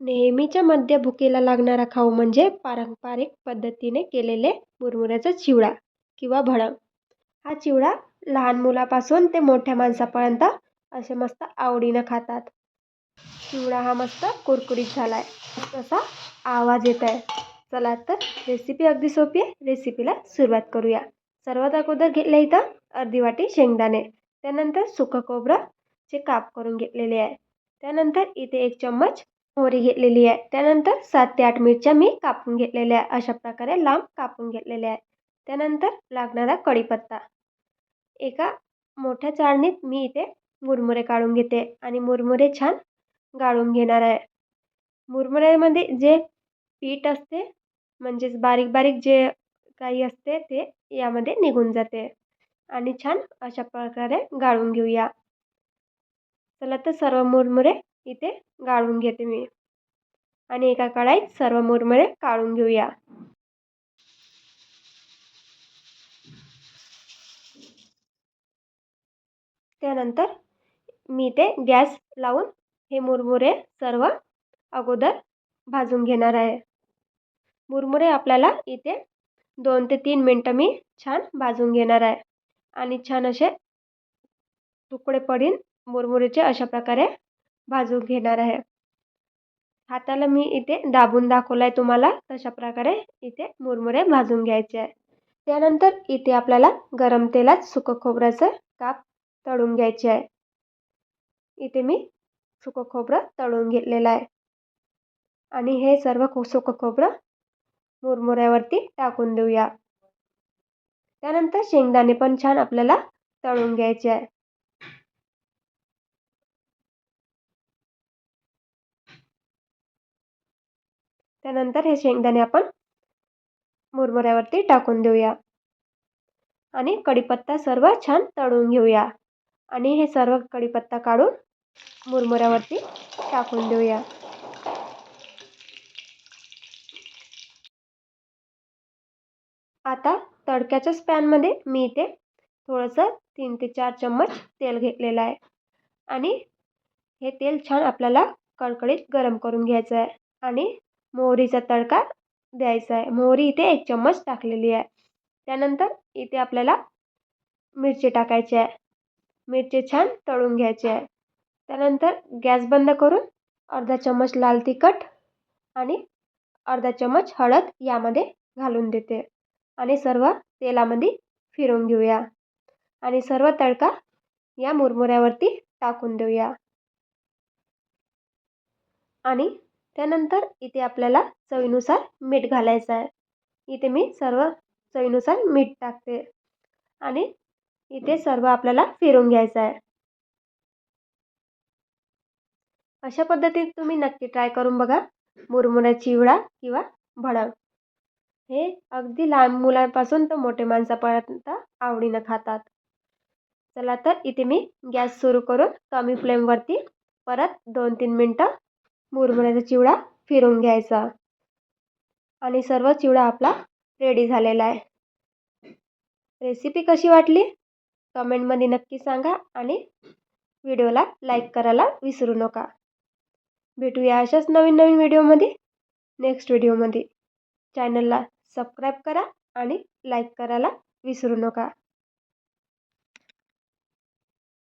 नेहमीच्या मध्य भुकेला लागणारा खाऊ म्हणजे पारंपरिक पद्धतीने केलेले मुरमुऱ्याचा चिवडा किंवा भडंग हा चिवडा लहान मुलापासून ते मोठ्या माणसापर्यंत असे मस्त आवडीनं खातात. चिवडा हा मस्त कुरकुरीत झाला आहे असा आवाज येत आहे चला तर रेसिपी अगदी सोपी आहे. रेसिपीला सुरुवात करूया. सर्वात अगोदर घेतले इथं अर्धी वाटी शेंगदाणे. त्यानंतर सुकं खोबरंचे काप करून घेतलेले आहे. त्यानंतर इथे एक चम्मच मोहरी घेतलेली आहे. त्यानंतर सात ते आठ मिरच्या मी कापून घेतलेल्या आहे. अशा प्रकारे लांब कापून घेतलेल्या आहे त्यानंतर लागणारा कढीपत्ता. एका मोठ्या चाळणीत मी इथे मुरमुरे काढून घेते आणि मुरमुरे छान गाळून घेणार आहे. मुरमुऱ्यामध्ये जे पीठ असते म्हणजेच बारीक बारीक जे काही असते ते यामध्ये निघून जाते आणि छान अशा प्रकारे गाळून घेऊया. चला तर सर्व मुरमुरे इथे गाळून घेते मी. आणि एका कढाईत सर्व मुरमुरे काढून घेऊया. त्यानंतर मी ते गॅस लावून हे मुरमुरे सर्व अगोदर भाजून घेणार आहे. मुरमुरे आपल्याला इथे दोन ते तीन मिनटं मी छान भाजून घेणार आहे. आणि छान असे तुकडे पडीन मुरमुरेचे अशा प्रकारे भाजून घेणार आहे. हाताला मी इथे दाबून दाखवलं आहे तुम्हाला. तशा प्रकारे इथे मुरमुरे भाजून घ्यायचे आहे. त्यानंतर इथे आपल्याला गरम तेलात सुकं खोबऱ्याचं काप तळून घ्यायचे आहे. इथे मी सुकं खोबरं तळून घेतलेलं आहे. आणि हे सर्व खो सुकं खोबरं मुरमुऱ्यावरती टाकून देऊया. त्यानंतर शेंगदाणे पण छान आपल्याला तळून घ्यायचे आहे. त्यानंतर हे शेंगदाणे आपण मुरमुऱ्यावरती टाकून देऊया. आणि कढीपत्ता सर्व छान तळून घेऊया. आणि हे सर्व कढीपत्ता काढून मुरमुऱ्यावरती टाकून देऊया. आता तडक्याच्याच पॅनमध्ये मी इथे थोडंसं तीन ते चार चम्मच तेल घेतलेलं आहे. आणि हे तेल छान आपल्याला कडकडीत गरम करून घ्यायचं आहे. आणि मोहरीचा तडका द्यायचा आहे. मोहरी इथे एक चम्मच टाकलेली आहे. त्यानंतर इथे आपल्याला मिरची टाकायची आहे. मिरची छान तळून घ्यायची आहे. त्यानंतर गॅस बंद करून अर्धा चम्मच लाल तिखट आणि अर्धा चम्मच हळद यामध्ये घालून देते. आणि सर्व तेलामध्ये फिरून घेऊया. आणि सर्व तडका या मुरमुऱ्यावरती टाकून देऊया. आणि त्यानंतर इथे आपल्याला चवीनुसार मीठ घालायचं आहे. इथे मी सर्व चवीनुसार मीठ टाकते. आणि इथे सर्व आपल्याला फिरून घ्यायचं आहे. अशा पद्धतीत तुम्ही नक्की ट्राय करून बघा. मुरमुरा चिवडा किंवा भडंग हे अगदी लहान मुलांपासून तर मोठे माणसापर्यंत आवडीनं खातात. चला तर इथे मी गॅस सुरू करून कमी फ्लेमवरती परत दोन तीन मिनटं मुरमुऱ्याचा चिवडा फिरून घ्यायचा. आणि सर्व चिवडा आपला रेडी झालेला आहे. रेसिपी कशी वाटली? कमेंटमध्ये नक्की सांगा आणि व्हिडिओला लाईक करायला विसरू नका. भेटूया अशाच नवीन नवीन व्हिडिओमध्ये नेक्स्ट व्हिडिओमध्ये चॅनलला सबस्क्राईब करा आणि लाईक करायला विसरू नका.